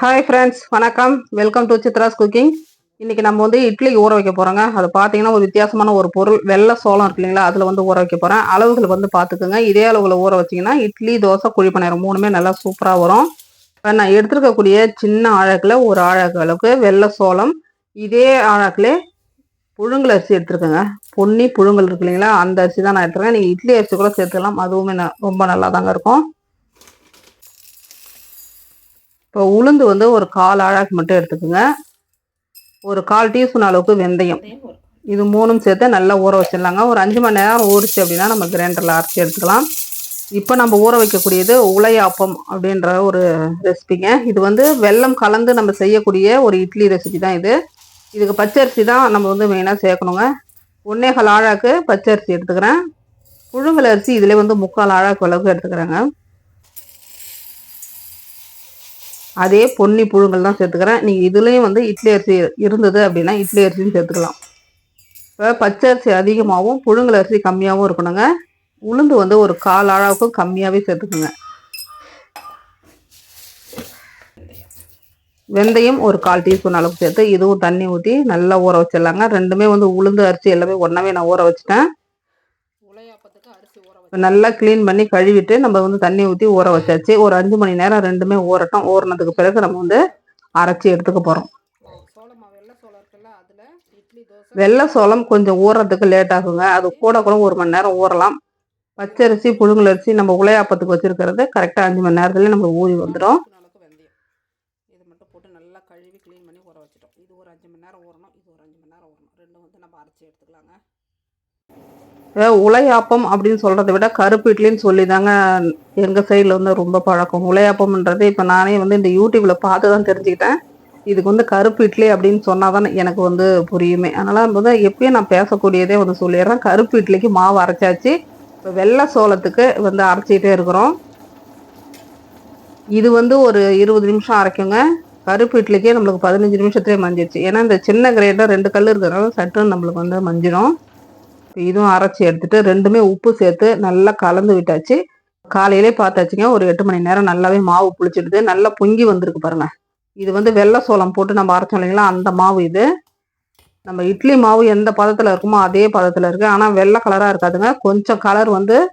Hi friends வணக்கம். Welcome to Chitra's cooking இன்றைக்கி நம்ம வந்து இட்லிக்கு ஊற வைக்க போகிறோங்க அது பார்த்தீங்கன்னா ஒரு வித்தியாசமான ஒரு பொருள். வெள்ளை சோளம் இருக்கு இல்லைங்களா? அதில் வந்து ஊற வைக்க போகிறேன் அளவுகள் வந்து பார்த்துக்குங்க இதே அளவில் ஊற வச்சிங்கன்னா இட்லி தோசை குழிப்பணியாரம் மூணுமே நல்லா சூப்பராக வரும். இப்போ நான் எடுத்துருக்கக்கூடிய சின்ன ஆழக்கில் ஒரு ஆழக்கு அளவுக்கு வெள்ளை சோளம். இதே ஆழக்கில் புழுங்கல் அரிசி எடுத்துருக்கேங்க. பொன்னி புழுங்கல் இருக்கு இல்லைங்களா? அந்த அரிசி தான் நான் எடுத்துருக்கேன். நீங்கள் இட்லி அரிசி கூட சேர்த்துக்கலாம். அதுவுமே ரொம்ப நல்லா தாங்க இருக்கும். உளுந்து வந்து ஒரு கால் ஆழாக்கு மட்டும் எடுத்துக்கோங்க. ஒரு கால் டீஸ்பூன் அளவுக்கு வெந்தயம். இது மூணும் சேர்த்து நல்லா ஊற வச்சிடலாங்க. ஒரு அஞ்சு மணி நேரம் ஊறிச்சு அப்படின்னா நம்ம கிரைண்டரில் அரைச்சி எடுத்துக்கலாம். இப்போ நம்ம ஊற வைக்கக்கூடியது உலையாப்பம் அப்படின்ற ஒரு ரெசிபிங்க இது வந்து வெல்லம் கலந்து நம்ம செய்யக்கூடிய ஒரு இட்லி ரெசிபி தான் இது. இதுக்கு பச்சரிசி தான் நம்ம வந்து மெயினாக சேர்க்கணுங்க. ஒன்னே கால் ஆழாக்கு பச்சரிசி எடுத்துக்கிறேன். புழுங்கல் அரிசி இதில் வந்து முக்கால் ஆழாக்கு அளவுக்கு எடுத்துக்கிறேங்க. அதே பொன்னி புழுங்கல் தான் சேர்த்துக்கிறேன். நீங்கள் இதுலேயும் வந்து இட்லி அரிசி இருந்தது அப்படின்னா இட்லி அரிசியும் சேர்த்துக்கலாம். இப்போ பச்சை அரிசி அதிகமாகவும் புழுங்கல் அரிசி கம்மியாகவும் இருக்கணுங்க. உளுந்து வந்து ஒரு கால் அளவுக்கும் கம்மியாகவே சேர்த்துக்கோங்க. வெந்தயம் ஒரு கால் டீஸ்பூன் அளவுக்கு சேர்த்து இதுவும் தண்ணி ஊற்றி நல்லா ஊற வச்சிடலாங்க. ரெண்டுமே வந்து உளுந்து அரிசி எல்லாமே ஒன்றாவே நான் ஊற வச்சிட்டேன். நல்லா க்ளீன் பண்ணி கழுவிட்டு நம்ம வந்து தண்ணி ஊற்றி ஊற வச்சாச்சு. ஒரு அஞ்சு மணி நேரம் ரெண்டுமே ஊறட்டும். ஊறினதுக்கு பிறகு நம்ம வந்து அரைச்சி எடுத்துக்க போகிறோம் வெள்ளை சோளம் கொஞ்சம் ஊறதுக்கு லேட் ஆகுங்க. அது கூட கூட ஒரு மணி நேரம் ஊறலாம். பச்சரிசி புழுங்கலரிசி நம்ம உலையாப்பத்துக்கு வச்சிருக்கிறது கரெக்டாக அஞ்சு மணி நேரத்துலேயே நம்ம ஊறி வந்துடும் இது மட்டும் போட்டு நல்லா கழுவி க்ளீன் பண்ணி ஊற வச்சிட்டோம். இது ஒரு அஞ்சு மணி நேரம் ஊறணும். இது ஒரு அஞ்சு மணி நேரம் ஊறணும். ரெண்டும் வந்து நம்ம அரைச்சி எடுத்துக்கலாங்க. உலையாப்பம் அப்படின்னு சொல்கிறத விட கருப்பு இட்லின்னு சொல்லி தாங்க எங்கள் சைடில் வந்து ரொம்ப பழக்கம். உலையாப்பம்ன்றது இப்போ நானே வந்து இந்த யூடியூப்பில் பார்த்து தான் தெரிஞ்சுக்கிட்டேன். இதுக்கு வந்து கருப்பு இட்லி அப்படின்னு சொன்னால் தான் எனக்கு வந்து புரியுமே. அதனால் வந்து எப்பயும் நான் பேசக்கூடியதே வந்து சொல்லிடுறேன். கருப்பு இட்லிக்கு மாவு அரைச்சாச்சு. இப்போ வெள்ளை சோளத்துக்கு வந்து அரைச்சிக்கிட்டே இருக்கிறோம். இது வந்து ஒரு இருபது நிமிஷம் அரைக்குங்க. கருப்பு இட்லிக்கே நம்மளுக்கு பதினஞ்சு நிமிஷத்துலேயே மஞ்சிருச்சு. ஏன்னா இந்த சின்ன கிரைண்டர் ரெண்டு கல் இருக்கிறதுனால சட்டுன்னு நம்மளுக்கு வந்து மஞ்சிடும் இதுவும் அரைச்சி எடுத்துட்டு ரெண்டுமே உப்பு சேர்த்து நல்லா கலந்து விட்டாச்சு. காலையிலே பார்த்தாச்சுங்க ஒரு எட்டு மணி நேரம் நல்லாவே மாவு புளிச்சிடுது. நல்லா பொங்கி வந்திருக்கு பாருங்க. இது வந்து வெள்ளை சோளம் போட்டு நம்ம அரைச்சோம் இல்லைங்களா? அந்த மாவு இது. நம்ம இட்லி மாவு எந்த பதத்தில் இருக்குமோ அதே பதத்தில் இருக்குது ஆனால் வெள்ளை கலராக இருக்காதுங்க. கொஞ்சம் கலர் வந்து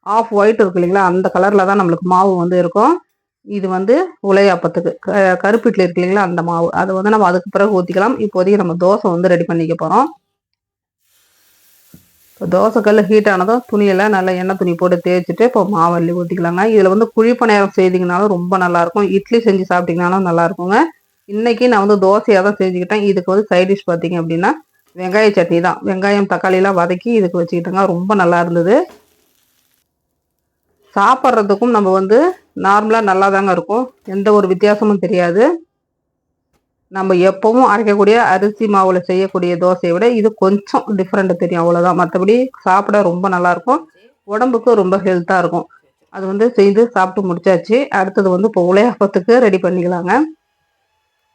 ஆஃப் ஒயிட் இருக்கு இல்லைங்களா? அந்த கலரில் தான் நம்மளுக்கு மாவு வந்து இருக்கும். இது வந்து உலையாப்பத்துக்கு க- கருப்பு இட்லி இருக்கு இல்லைங்களா? அந்த மாவு. அதை வந்து நம்ம அதுக்கு பிறகு ஊற்றிக்கலாம் இப்போதைக்கு நம்ம தோசை வந்து ரெடி பண்ணிக்க போகிறோம் தோசைக்கல் ஹீட் ஆனதும் துணியெல்லாம் நல்லா எண்ணெய் துணி போட்டு தேய்ச்சிட்டு இப்போ மாவல்லி ஊற்றிக்கலாங்க இதில் வந்து குழிப்பணியாரம் செய்திங்கனாலும் ரொம்ப நல்லாயிருக்கும். இட்லி செஞ்சு சாப்பிட்டிங்கனாலும் நல்லா இருக்குங்க நான் வந்து தோசையாக தான் செஞ்சுக்கிட்டேன். இதுக்கு வந்து சைட் டிஷ் பார்த்தீங்க அப்படின்னா வெங்காய சட்னி தான். வெங்காயம் தக்காளிலாம் வதக்கி இதுக்கு வச்சுக்கிட்டேங்க. ரொம்ப நல்லா இருந்தது. சாப்பிட்றதுக்கும் நம்ம வந்து நார்மலாக நல்லா தாங்க இருக்கும். எந்த ஒரு வித்தியாசமும் தெரியாது. நம்ம எப்பவும் அரைக்கக்கூடிய அரிசி மாவுல செய்யக்கூடிய தோசையை விட இது கொஞ்சம் டிஃப்ரெண்ட் தெரியும் அவ்வளோதான் மற்றபடி சாப்பிட ரொம்ப நல்லா இருக்கும் உடம்புக்கு ரொம்ப ஹெல்த்தாக இருக்கும். அது வந்து செய்து சாப்பிட்டு முடிச்சாச்சு. அடுத்தது வந்து இப்போ உலையாப்பத்துக்கு ரெடி பண்ணிக்கலாங்க.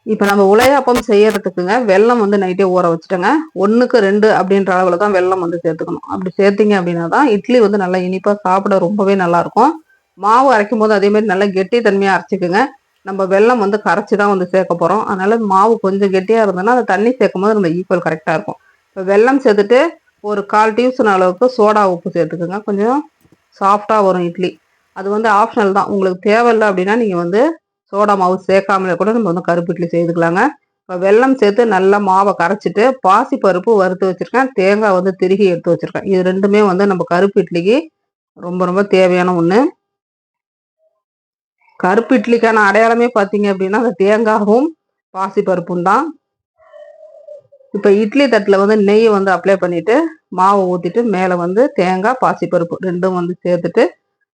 இப்போ நம்ம உலையாப்பம் செய்யறதுக்குங்க வெல்லம் வந்து நைட்டே ஊற வச்சுட்டேங்க. ஒன்றுக்கு ரெண்டு அப்படின்ற அளவில் தான் வெல்லம் வந்து சேர்த்துக்கணும். அப்படி சேர்த்தீங்க அப்படின்னா தான் இட்லி வந்து நல்லா இனிப்பாக சாப்பிட ரொம்பவே நல்லா இருக்கும் மாவு அரைக்கும் போது அதே மாதிரி நல்லா கெட்டி தன்மையாக அரைச்சிக்குங்க. நம்ம வெல்லம் வந்து கரைச்சி தான் வந்து சேர்க்க போகிறோம் அதனால மாவு கொஞ்சம் கெட்டியாக இருந்ததுன்னா அந்த தண்ணி சேர்க்கும் போது நம்ம ஈக்குவல் கரெக்டாக இருக்கும். இப்போ வெல்லம் சேர்த்துட்டு ஒரு கால் டியூசன் அளவுக்கு சோடா உப்பு சேர்த்துக்குங்க. கொஞ்சம் சாஃப்டாக வரும் இட்லி. அது வந்து ஆப்ஷனல் தான். உங்களுக்கு தேவையில்லை அப்படின்னா நீங்கள் வந்து சோடா மாவு சேர்க்காமலே கூட நம்ம வந்து கருப்பு இட்லி செய்துக்கலாங்க. இப்போ வெல்லம் சேர்த்து நல்லா மாவை கரைச்சிட்டு பாசி பருப்பு வறுத்து வச்சுருக்கேன். தேங்காய் வந்து திருகி எடுத்து வச்சிருக்கேன். இது ரெண்டுமே வந்து நம்ம கருப்பு இட்லிக்கு ரொம்ப ரொம்ப தேவையான ஒன்று கருப்பு இட்லிக்கான அடையாளமே பார்த்தீங்க அப்படின்னா அந்த தேங்காவும் பாசிப்பருப்பும் தான். இப்போ இட்லி தட்டில் வந்து நெய் வந்து அப்ளை பண்ணிவிட்டு மாவை ஊற்றிட்டு மேலே வந்து தேங்காய் பாசிப்பருப்பு ரெண்டும் வந்து சேர்த்துட்டு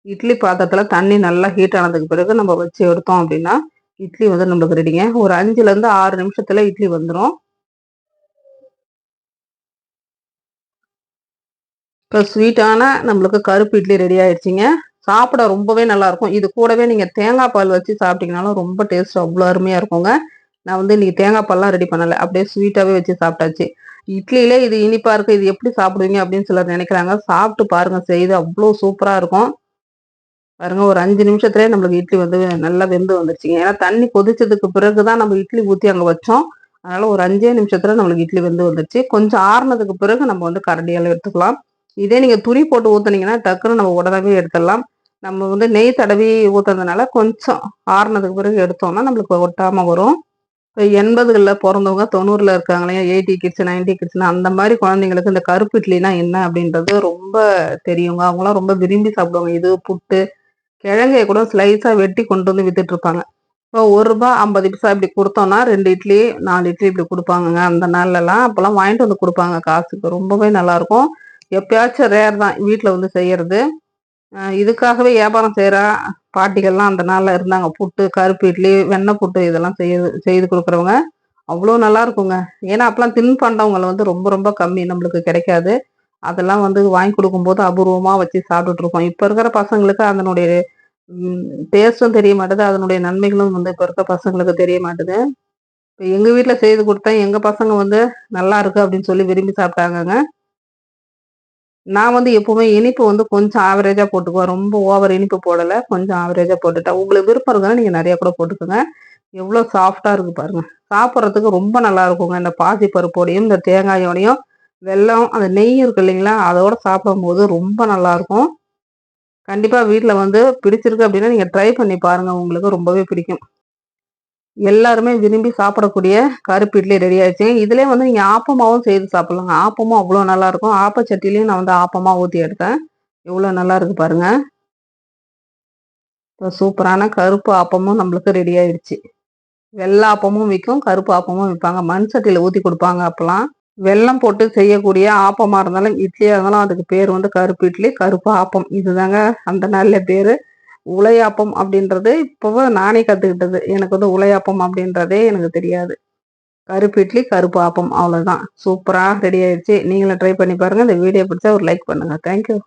இட்லி பாத்திரத்தில் தண்ணி நல்லா ஹீட் ஆனதுக்கு பிறகு நம்ம வச்சு எடுத்தோம் அப்படின்னா இட்லி வந்து நம்மளுக்கு ரெடிங்க ஒரு அஞ்சுலேருந்து ஆறு நிமிஷத்தில் இட்லி வந்துடும் இப்போ ஸ்வீட்டான நம்மளுக்கு கருப்பு இட்லி ரெடி ஆயிடுச்சிங்க. சாப்பிட ரொம்பவே நல்லா இருக்கும் இது கூடவே நீங்கள் தேங்காய் பால் வச்சு சாப்பிட்டீங்கனாலும் ரொம்ப டேஸ்ட் அவ்வளோ அருமையாக இருக்குங்க. நான் வந்து இன்னைக்கு தேங்காய் பால்லாம் ரெடி பண்ணலை. அப்படியே ஸ்வீட்டாகவே வச்சு சாப்பிட்டாச்சு. இட்லியிலே இது இனிப்பா இருக்கு. இது எப்படி சாப்பிடுவீங்க அப்படின்னு சிலர் நினைக்கிறாங்க. சாப்பிட்டு பாருங்க. செய்து அவ்வளோ சூப்பரா இருக்கும். பாருங்க ஒரு அஞ்சு நிமிஷத்துலேயே நம்மளுக்கு இட்லி வந்து நல்லா வெந்து வந்துருச்சுங்க. ஏன்னா தண்ணி கொதிச்சதுக்கு பிறகு தான் நம்ம இட்லி ஊற்றி அங்கே வச்சோம். அதனால ஒரு அஞ்சே நிமிஷத்துல நம்மளுக்கு இட்லி வெந்து வந்துருச்சு. கொஞ்சம் ஆறுனதுக்கு பிறகு நம்ம வந்து கரண்டியால் எடுத்துக்கலாம். இதே நீங்கள் துணி போட்டு ஊற்றுனீங்கன்னா டக்குன்னு நம்ம உடனே எடுத்துடலாம். நம்ம வந்து நெய் தடவி ஊற்றுறதுனால கொஞ்சம் ஆறுனதுக்கு பிறகு எடுத்தோம்னா நம்மளுக்கு ஒட்டாமல் வரும். இப்போ எண்பதுகளில் பிறந்தவங்க தொண்ணூறில் இருக்காங்களே எயிட்டி கிட்ஸ் நைன்டி கிட்ஸ்னா அந்த மாதிரி குழந்தைங்களுக்கு இந்த கருப்பு இட்லினா என்ன அப்படின்றது ரொம்ப தெரியுங்க. அவங்களாம் ரொம்ப விரும்பி சாப்பிடுவாங்க. இது புட்டு கிழங்கைய கூட ஸ்லைஸாக வெட்டி கொண்டு வந்து வித்துட்டு இருப்பாங்க. இப்போ ஒரு ரூபா ஐம்பது பைசா இப்படி கொடுத்தோம்னா ரெண்டு இட்லி நாலு இட்லி இப்படி கொடுப்பாங்கங்க. அந்த நாள்லலாம் அப்போல்லாம் வாங்கிட்டு வந்து கொடுப்பாங்க. காசுக்கு ரொம்பவே நல்லாயிருக்கும் எப்பயாச்சும் ரேர் தான் வீட்டில் வந்து செய்கிறது இதுக்காகவே வியாபாரம் செய்கிற பாட்டிகள்லாம் அந்த நாளில் இருந்தாங்க. புட்டு கருப்பு இட்லி வெண்ணெய் புட்டு இதெல்லாம் செய்து செய்து கொடுக்குறவங்க. அவ்வளோ நல்லா இருக்குங்க. ஏன்னா அப்போலாம் தின்பண்டவங்களை வந்து ரொம்ப ரொம்ப கம்மி. நம்மளுக்கு கிடைக்காது. அதெல்லாம் வந்து வாங்கி கொடுக்கும்போது அபூர்வமாக வச்சு சாப்பிட்டுட்ருக்கோம். இப்போ இருக்கிற பசங்களுக்கு அதனுடைய டேஸ்ட்டும் தெரிய மாட்டேது. அதனுடைய நன்மைகளும் வந்து இப்போ இருக்க பசங்களுக்கு தெரிய மாட்டேது. இப்போ எங்கள் வீட்டில் செய்து கொடுத்தேன். எங்கள் பசங்க வந்து நல்லா இருக்கு அப்படின்னு சொல்லி விரும்பி சாப்பிட்டாங்கங்க. நான் வந்து எப்பவுமே இனிப்பு வந்து கொஞ்சம் ஆவரேஜாக போட்டுக்குவேன். ரொம்ப ஓவர் இனிப்பு போடலை. கொஞ்சம் ஆவரேஜாக போட்டுட்டேன். உங்களுக்கு விருப்பம் இருக்குன்னா நீங்கள் நிறைய கூட போட்டுக்கோங்க. எவ்வளோ சாஃப்டாக இருக்கு பாருங்க. சாப்பிட்றதுக்கு ரொம்ப நல்லா இருக்குங்க. இந்த பாசி பருப்போடையும் இந்த தேங்காயோடையும் வெல்லம் அந்த நெய் இருக்கு இல்லைங்களா? அதோட சாப்பிடும் போது ரொம்ப நல்லா இருக்கும். கண்டிப்பாக வீட்டில் வந்து பிடிச்சிருக்கு அப்படின்னா நீங்கள் ட்ரை பண்ணி பாருங்கள் உங்களுக்கு ரொம்பவே பிடிக்கும். எல்லாருமே விரும்பி சாப்பிடக்கூடிய கருப்பு இட்லி ரெடி ஆயிடுச்சு. இதுலேயே வந்து நீங்கள் ஆப்பமாகவும் செய்து சாப்பிட்லாங்க ஆப்பமும் அவ்வளோ நல்லாயிருக்கும் ஆப்பச்சட்டிலையும் நான் வந்து ஆப்பமாக ஊற்றி எடுத்தேன். எவ்வளோ நல்லா இருக்கு பாருங்க. இப்போ சூப்பரான கருப்பு ஆப்பமும் நம்மளுக்கு ரெடி ஆயிடுச்சு. வெள்ளை ஆப்பமும் விற்கும் கருப்பு ஆப்பமும் விற்பாங்க. மண் சட்டியில் ஊற்றி கொடுப்பாங்க அப்போலாம் வெள்ளம் போட்டு செய்யக்கூடிய ஆப்பமாக இருந்தாலும் இட்லியாக இருந்தாலும் அதுக்கு பேர் வந்து கருப்பு இட்லி கருப்பு ஆப்பம். இதுதாங்க அந்த நாளில் பேர். உலையாப்பம் அப்படின்றது இப்போ நானே கற்றுக்கிட்டது எனக்கு வந்து உலையாப்பம் அப்படின்றதே எனக்கு தெரியாது. கருப்பு இட்லி கருப்பு ஆப்பம் அவ்வளோதான் சூப்பராக ரெடி ஆயிடுச்சு. நீங்களும் ட்ரை பண்ணி பாருங்கள் இந்த வீடியோ பிடிச்சா ஒரு லைக் பண்ணுங்கள் தேங்க்யூ